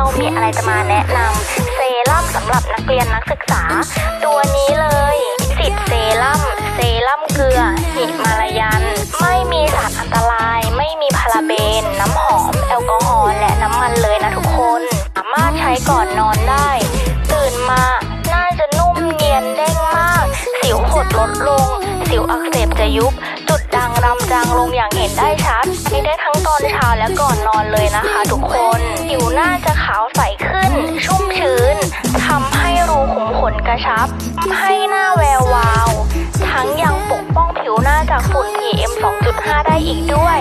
เรามีอะไรจะมาแนะนำเซรั่มสำหรับนักเรียนนักศึกษา ตัวนี้เลยสิทธิ์เซรั่มเซรั่มเกลือหิมาลายัน ไม่มีสารอันตราย ไม่มีพาราเบน น้ำหอม แอลกอฮอล์และน้ำมันเลยนะทุกคน สามารถใช้ก่อนนอนได้ ตื่นมาน่าจะนุ่มเนียนเด้งมาก สิวหดลดลง สิวอักเสบจะยุบ จุดด่างดำจางลงอย่างเห็นได้ชัดใช้ได้ทั้งตอนเช้าและก่อนนอนเลยนะคะ ขาวใสขึ้น ชุ่มชื้นทำให้รูขุมขนกระชับ ให้หน้าแวววาว ทั้งยังปกป้องผิวหน้าจากฝุ่น PM 2.5 ได้อีกด้วย